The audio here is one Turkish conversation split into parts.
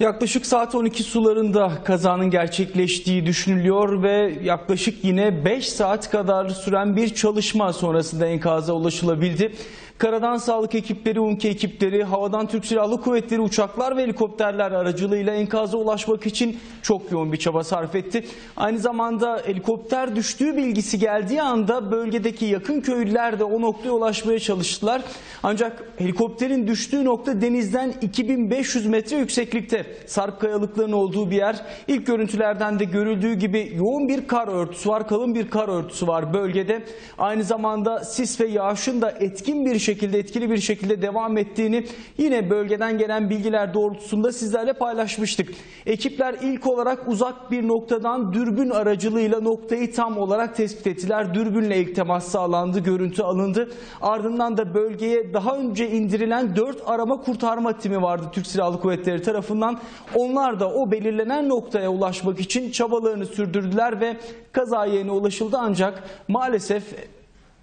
Yaklaşık saat 12 sularında kazanın gerçekleştiği düşünülüyor ve yaklaşık yine 5 saat kadar süren bir çalışma sonrasında enkaza ulaşılabildi. Karadan sağlık ekipleri, UNKE ekipleri, havadan Türk Silahlı Kuvvetleri uçaklar ve helikopterler aracılığıyla enkaza ulaşmak için çok yoğun bir çaba sarf etti. Aynı zamanda helikopter düştüğü bilgisi geldiği anda bölgedeki yakın köylüler de o noktaya ulaşmaya çalıştılar. Ancak helikopterin düştüğü nokta denizden 2500 metre yükseklikte. Sarp kayalıkların olduğu bir yer. İlk görüntülerden de görüldüğü gibi yoğun bir kar örtüsü var, kalın bir kar örtüsü var bölgede. Aynı zamanda sis ve yağışın da etkin bir şekilde, etkili bir şekilde devam ettiğini yine bölgeden gelen bilgiler doğrultusunda sizlerle paylaşmıştık. Ekipler ilk olarak uzak bir noktadan dürbün aracılığıyla noktayı tam olarak tespit ettiler. Dürbünle ilk temas sağlandı, görüntü alındı. Ardından da bölgeye daha önce indirilen 4 arama kurtarma timi vardı Türk Silahlı Kuvvetleri tarafından. Onlar da o belirlenen noktaya ulaşmak için çabalarını sürdürdüler ve kaza yerine ulaşıldı. Ancak maalesef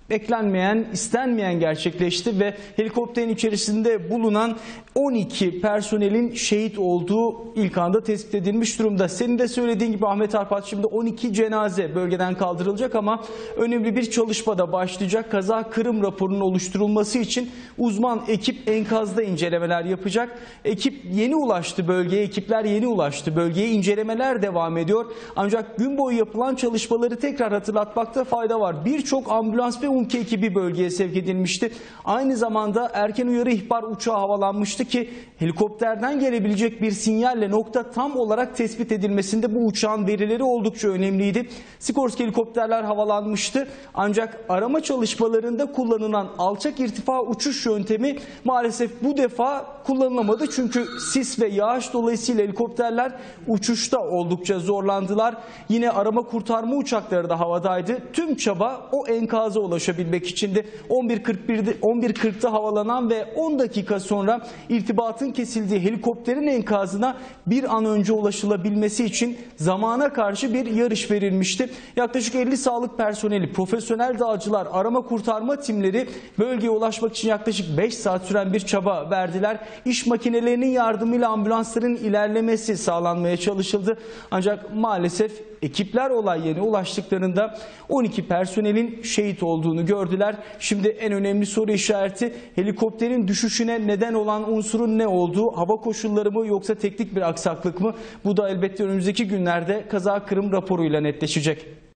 beklenmeyen, istenmeyen gerçekleşti ve helikopterin içerisinde bulunan 12 personelin şehit olduğu ilk anda tespit edilmiş durumda. Senin de söylediğin gibi Ahmet Arpat şimdi 12 cenaze bölgeden kaldırılacak ama önemli bir çalışma da başlayacak. Kaza kırım raporunun oluşturulması için uzman ekip enkazda incelemeler yapacak. Ekip yeni ulaştı bölgeye, ekipler yeni ulaştı bölgeye. incelemeler devam ediyor. Ancak gün boyu yapılan çalışmaları tekrar hatırlatmakta fayda var. Birçok ambulans ve UNKE ekibi bölgeye sevk edilmişti. Aynı zamanda erken uyarı ihbar uçağı havalanmıştı ki helikopterden gelebilecek bir sinyalle nokta tam olarak tespit edilmesinde bu uçağın verileri oldukça önemliydi. Sikorsky helikopterler havalanmıştı. Ancak arama çalışmalarında kullanılan alçak irtifa uçuş yöntemi maalesef bu defa kullanılamadı. Çünkü sis ve yağış dolayısıyla helikopterler uçuşta oldukça zorlandılar. Yine arama kurtarma uçakları da havadaydı. Tüm çaba o enkaza ulaşabilmek içindi. 11.41'de 11.40'da havalanan ve 10 dakika sonra irtibatın kesildiği helikopterin enkazına bir an önce ulaşılabilmesi için zamana karşı bir yarış verilmişti. Yaklaşık 50 sağlık personeli, profesyonel dağcılar, arama kurtarma timleri bölgeye ulaşmak için yaklaşık 5 saat süren bir çaba verdiler. İş makinelerinin yardımıyla ambulansların ilerlemesi sağlanmaya çalışıldı. Ancak maalesef ekipler olay yerine ulaştıklarında 12 personelin şehit olduğunu gördüler. Şimdi en önemli soru işareti helikopterin düşüşüne neden olan unsurun ne olduğu, hava koşulları mı yoksa teknik bir aksaklık mı? Bu da elbette önümüzdeki günlerde kaza kırım raporuyla netleşecek.